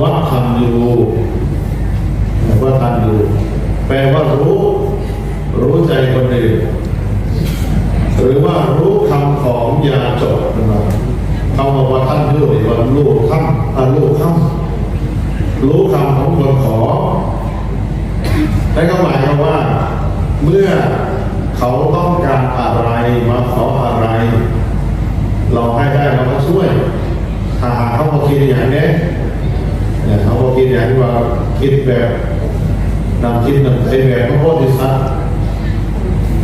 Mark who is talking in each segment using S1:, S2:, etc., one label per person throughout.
S1: วัดทันอยู่ว่าทันอยู่แปลว่ารู้ รู้ใจคนอื่นหรือว่ารู้คำของยาจบนะครับคำว่าท่านรู้หรือว่าลูกคำอ่าลูกคำรู้คำของคนขอและก็หมายความว่า เมื่อเขาต้องการอะไรมาขออะไร เราให้ได้เราก็ช่วยหากเขาบอกคิดอย่างนี้ กคิดอย่างที่ว่าคิดแบบนำคิดนำใจแบบพระโพธิสัตว์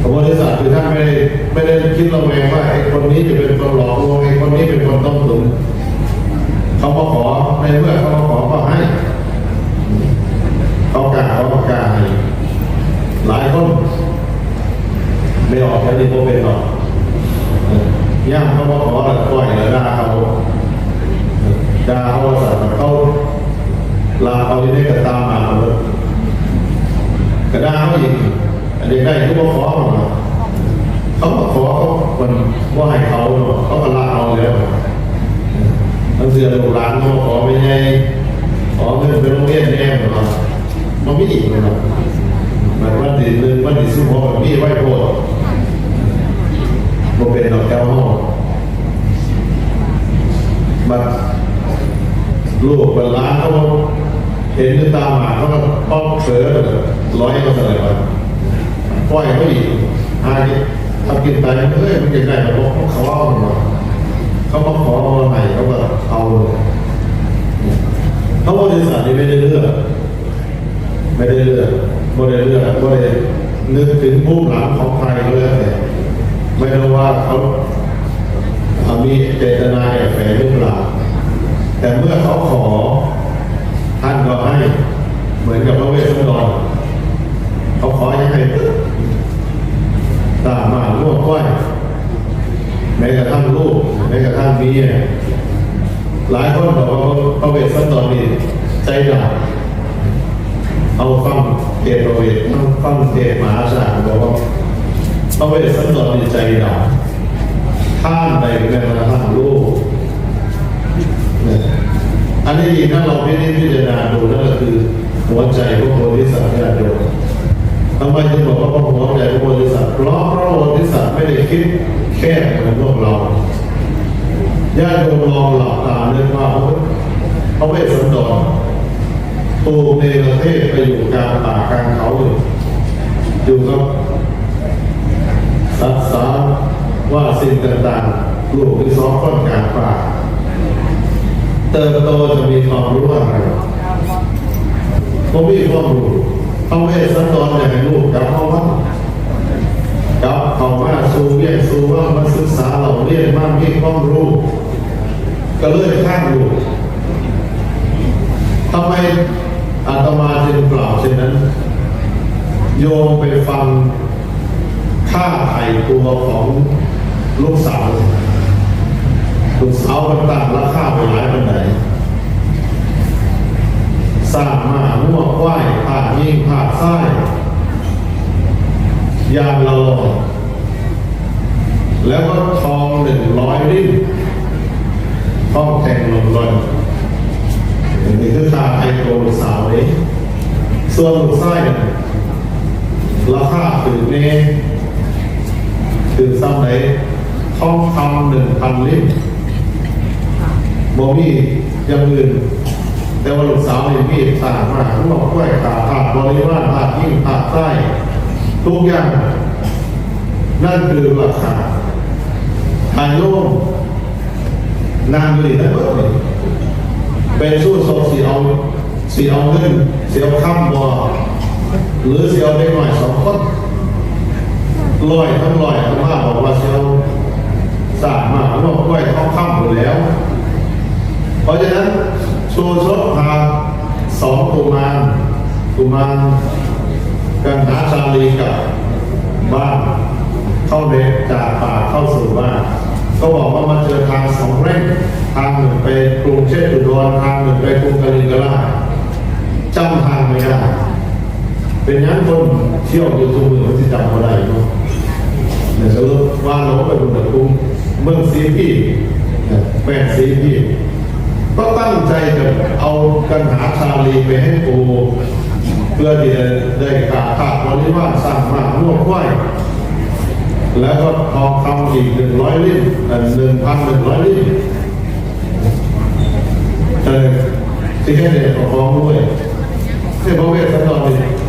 S1: พระโพธิสัตว์คือท่านไม่ได้ไม่ได้คิดระแวงว่าไอ้คนนี้จะเป็นคนหลอกลวงไอ้คนนี้เป็นคนต้มตุ๋นเขามาขอในเมื่อเขามาขอก็ให้เขากล้าเขาก็กล้าให้หลายคนไม่ออกแค่นี้ก็เป็นหรอกย่างเขามาขอแล้วปล่อยแล้วด่าเขาด่าเขาสัตว ลาเขาที่ได้กระตามมาเลยกระด่าเขาอีกอันนี้ได้เขาบอกขอมาเขามาขอเขาคนว่าให้เขาเขาก็ลาเอาแล้วตั้งเสือลูกหลานเขาขอไปไงขอเงินไปโรงเรียนแน่หรอมันไม่อีกเลยหรอกมายว่าดีหนึ่งวันที่สิบหกแบบนี้ไหวโพดโมเป็นดอกแก้วห้องบัดลูกบัดล้านเขา เห็นตาหมาเขาก็ป้องเสือร้อยเขาเสนอมาปล่อยเขาอีกหาที่ทำกินไปเฮ้ยมันยังไงมาบอกเขาเอามาเขามาขอเอาใหม่เขาก็เอาเลยเขาบริษัทนี้ไม่ได้เลือกไม่ได้เลือกไม่ได้เลือกไม่ได้นึกถึงผู้หลังของใครก็แล้วแต่ไม่รู้ว่าเขาเขามีเจตนาแอบแฝงหรือเปล่า แต่เมื่อเขาขอ ท่านก็ให้ เหมือนกับพระเวสสันดรเขาขอยังไงปึ๊บตามมาล่วงก้อยแม้กระทั่งลูกแม้กระทั่งเมียหลายคนบอกว่าพระเวสสันดรนี่ใจดำเอาฟังเทศประเวทฟังเทศมหาศาลบอกว่าพระเวสสันดรในใจดำท่านใดเป็นแม่กระทั่งลูกเนี่ยอันนี้ถ้าเราไม่ได้พิจารณาดูนั่นก็คือหัวใจพระโพธิสัตว์ญาติโยมทำไมจึงบอกว่าพระหัวใจพระโพธิสัตว์เพราะพระโพธิสัตว์ไม่ได้คิดแค่เหมือนพวกเราญาติโยมลองหลับตาเรื่องว่าพระเวสสันดรตูกในรเทศไปอยู่กลางป่ากลางเขาอยู่ อยู่กับศึกษาว่าสิ่งต่างๆลูกที่ซ้อมต้นการป่าเติบโตจะมีความรู้อะไรผมมีความรู้ต้องให้สันตอนอย่างให้ลูกกับเข้าวัดกลับเข้ามาสูเรียนสูว่ามาศึกษาเราเรียนมากมีความรู้ก็เลื่อยข้างลูกทำไมอาตมาจึงกล่าวเช่นนั้น โยมไปฟังค่าไถ่ตัวของลูกสาวลูกสาวมันตั้งราคาไปหลายปันไหนสร้างมาหัวควายผ่ายิงผ่าไส้ยางละลอยแล้วก็ทองหนึ่งร้อยริ้นทองแทงลงลอยนี่คือค่าไถ่ตัวลูกสาวเองส่วนลูกไส้เนี่ย ราคาถึงเนคือซ้ำไหนทองคำหนึ่งพันลิตรบ่มีอย่างอื่น แต่ว่าลูกสาวนี่มีสางมาทั้งหมดกล้วยขาขาดบริวารขาดยิ่งขาดใต้ทุกอย่าง นั่นคือราคาทางโยมนางอยู่นี่แต่เมื่อนเป็นสู้ศพสีเอาสีเอาเงินสีเอาคำบ่ หรือสีเอาได้หน่อยสองคนลอยทั้งลอยทั้งว่าบอกว่าเซลสามมาโลกกล้วยท้องค่ำหมดแล้ว เพราะฉะนั้นโชว์ชกพาสองกุมารกุมารกันหาชาลีกับบ้านเข้าเด็กจากป่าเข้าสู่บ้านก็บอกว่ามาเจอทางสองเร่งทางหนึ่งไปกรุงเทพอุดรทางหนึ่งไปกรุงกาลินกราจำทางไม่ได้ เป็นอย่างคนเที่ยวอยู่ทุกเมืองมันจะจำอะไรเนาะเดี๋ยวจะเลิกว่าน้องไปบนตะกุงเมืองซีพี่แม่ซีพี่ก็ตั้งใจจะเอากันหาชาลีไปให้ปูเพื่อที่จะได้กราบขาดบริวารสร้างมากรวบไหวแล้วก็ทองคำอีกหนึ่งร้อยลิ้นหนึ่งพันหนึ่งร้อยลิ้นแต่ที่แค่เนี่ยของด้วยให้พระเวสสันดรนี่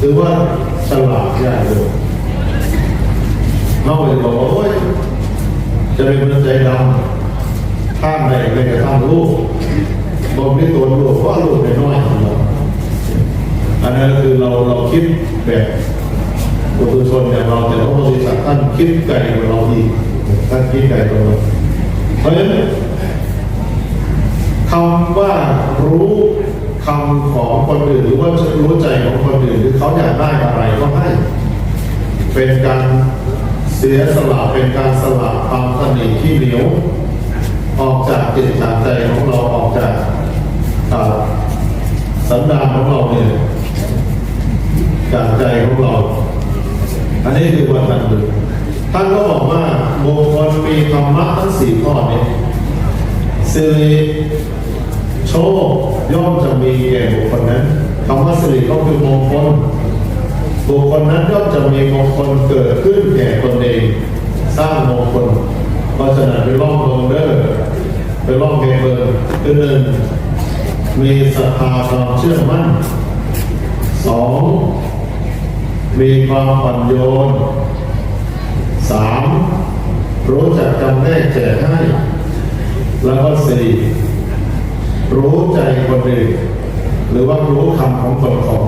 S1: ถือว่าฉลาดใหญ่เลยนอกจากบอกว่าโอ้ยจะเป็นคนใจดำข้ามไหนไปกระทำลูกบอกไม่ตัวลูกเพราะลูกเป็นน้อยของเราอันนั้นคือเราเราคิดแบบปุถุชนอย่างเราแต่พระโพธิสัตว์ท่านคิดไกลกว่าเราอีกท่านคิดไกลกว่าเราเพราะฉะนั้นคำว่ารู้ คำของคนอื่นหรือว่าจะรู้ใจของคนอื่นหรือเขาอยากได้อะไรก็ให้ เป็นการเสียสละเป็นการสละความสนิทที่เหนียวออกจากจิตจากใจของเราออกจากสันดานของเราเนี่ยจากใจของเรา อันนี้คือวันนั้นเลยท่านก็บอกว่าบุคคลมีธรรมะทั้งสี่ข้อนี้สิริ โชคย่อมจะมีแก่บุคคลนั้นคำว่าสิริก็คือมงคลบุคคลนั้นย่อมจะมีมงคลเกิดขึ้นแก่ตนเองสร้างมงคลเพราะฉะนั้นไปล่องลงเด้อไปล่องเกเบอร์คือหนึ่งมีศรัทธาความเชื่อมั่นสองมีความอ่อนโยนสามรู้จักจำแนกแจกให้ แล้วก็สี่ รู้ใจคนอื่น หรือว่ารู้คำของคนขอ